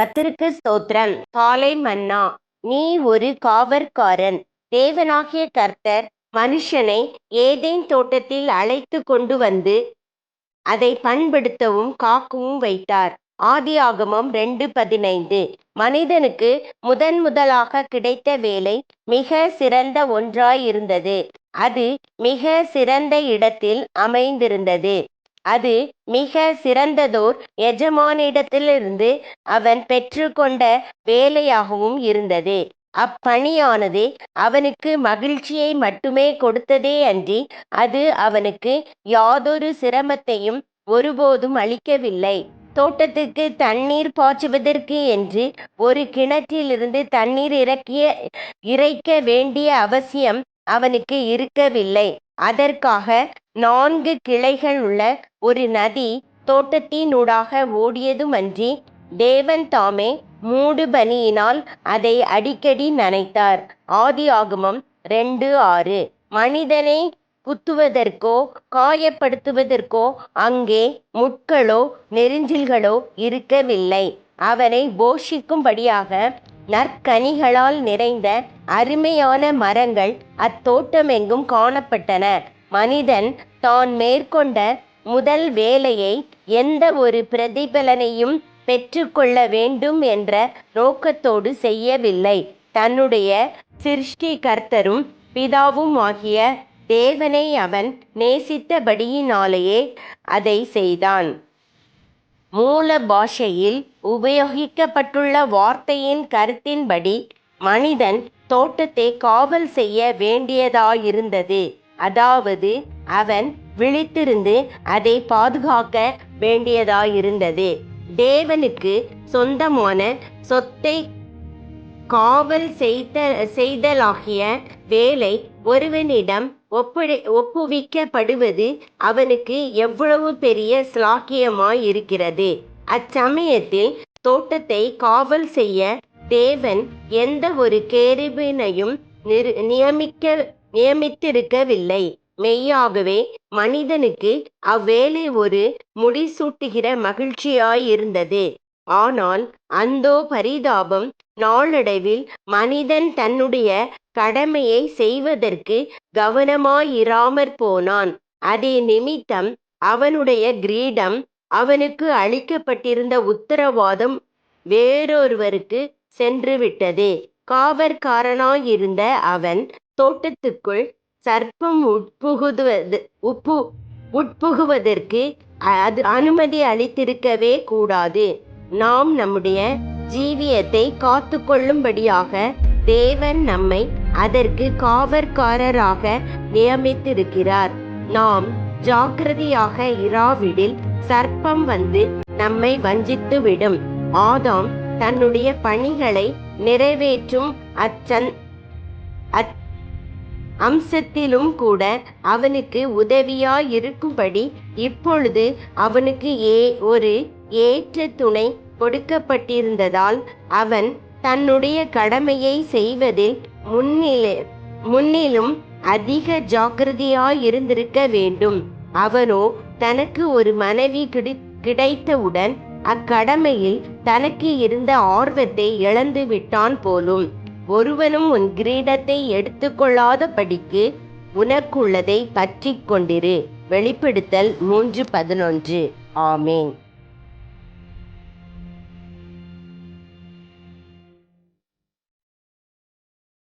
கர்த்தருக்கு ஸ்தோத்திரம். காலை மன்னா நீ ஒரு காவற்காரன். தேவனாகிய கர்த்தர் மனுஷனை ஏதேன் தோட்டத்தில் அழைத்து கொண்டு வந்து அதை பண்படுத்தவும் காக்கவும் வைத்தார். ஆதி ஆகமம் ரெண்டு பதினைந்து. மனிதனுக்கு முதன் முதலாக கிடைத்த வேலை மிக சிறந்த ஒன்றாயிருந்தது. அது மிக சிறந்த இடத்தில் அமைந்திருந்தது. அது மிக சிறந்ததோர் எஜமானிடத்திலிருந்து அவன் பெற்றுக்கொண்ட வேலையாகவும் இருந்தது. அப்பணியானது அவனுக்கு மகிழ்ச்சியை மட்டுமே கொடுத்ததே அன்றி அது அவனுக்கு யாதொரு சிரமத்தையும் ஒருபோதும் அளிக்கவில்லை. தோட்டத்துக்கு தண்ணீர் பாய்ச்சுவதற்கு என்று ஒரு கிணற்றிலிருந்து தண்ணீர் இறக்கிய இறைக்க வேண்டிய அவசியம் அவனுக்கு இருக்கவில்லை. அதற்காக நான்கு கிளைகள் உள்ள ஒரு நதி தோட்டத்தினூடாக ஓடியதுமன்றி தேவன் தாமே மூடுபனியினால் அதை அடிக்கடி நனைத்தார். ஆதியாகமம் ரெண்டு ஆறு. மனிதனை குத்துவதற்கோ காயப்படுத்துவதற்கோ அங்கே முட்களோ நெரிஞ்சில்களோ இருக்கவில்லை. அவரை போஷிக்கும்படியாக நற்கனிகளால் நிறைந்த அருமையான மரங்கள் அத்தோட்டமெங்கும் காணப்பட்டன. மனிதன் தான் மேற்கொண்ட முதல் வேலையை எந்த ஒரு பிரதிபலனையும் பெற்றுக்கொள்ள வேண்டும் என்ற நோக்கத்தோடு செய்யவில்லை. தன்னுடைய சிருஷ்டிகர்த்தரும் பிதாவும் ஆகிய தேவனை அவன் நேசித்தபடியினாலேயே அதை செய்தான். மூல பாஷையில் உபயோகிக்கப்பட்டுள்ள வார்த்தையின் கருத்தின்படி மனிதன் தோட்டத்தை காவல் செய்ய வேண்டியதாயிருந்தது. அதாவது அவன் விழித்திருந்து அதை பாதுகாக்க வேண்டியதாயிருந்தது. தேவனுக்கு சொந்தமான சொத்தை காவல் செய்த செய்தலாகிய வேலை ஒருவனிடம் ஒப்படை ஒப்புவிக்கப்படுவது அவனுக்கு எவ்வளவு பெரிய சிலாக்கியமாயிருக்கிறது. அச்சமயத்தில் தோட்டத்தை காவல் செய்ய தேவன் எந்த ஒரு கேருபினையும் நியமிக்க நியமித்திருக்கவில்லை. மெய்யாகவே மனிதனுக்கு அவ்வேலை ஒரு முடிசூட்டுகிற மகிழ்ச்சியாயிருந்தது. ஆனால் அந்தோ பரிதாபம் நாளடைவில் மனிதன் தன்னுடைய கடமையை செய்வதற்கு கவனமாயிராமற் போனான். அதே நிமித்தம் அவனுடைய கிரீடம் அவனுக்கு அளிக்கப்பட்டிருந்த உத்தரவாதம் வேறொருவருக்கு சென்றுவிட்டது. காவற்காரனாயிருந்த அவன் தோட்டத்துக்குள் சர்ப்பம் உட்புகுவது உப்பு உட்புகுவதற்கு அது அனுமதி அளித்திருக்கவே கூடாது. நாம் நம்முடைய ஜீவியத்தை காத்து கொள்ளும்படியாக தேவன் நம்மை அதற்கு காவற்காரராக நியமித்திருக்கிறார். நாம் ஜாக்கிரதையாக இராவிடில் சர்ப்பம் வந்து நம்மை வஞ்சித்துவிடும். ஆதாம் தன்னுடைய பணிகளை நிறைவேற்றும் அச்சன் அச் அம்சத்திலும் கூட அவனுக்கு உதவியாயிருக்கும்படி இப்பொழுது அவனுக்கு ஏ ஒரு ஏற்ற துணை கொடுக்கப்பட்டிருந்ததால் அவன் தன்னுடைய கடமையை செய்வதில் முன்னிலே முன்னிலும் அதிக ஜாக்கிரதையாயிருந்திருக்க வேண்டும். அவனோ தனக்கு ஒரு மனைவி கிடை கிடைத்தவுடன் அக்கடமையில் தனக்கு இருந்த ஆர்வத்தை இழந்து விட்டான் போலும். ஒருவனும் உன் கிரீடத்தை எடுத்துக்கொள்ளாதபடிக்கு உனக்குள்ளதை பற்றி கொண்டிரு வெளிப்படுத்தல் மூன்று பதினொன்று. ஆமேன்.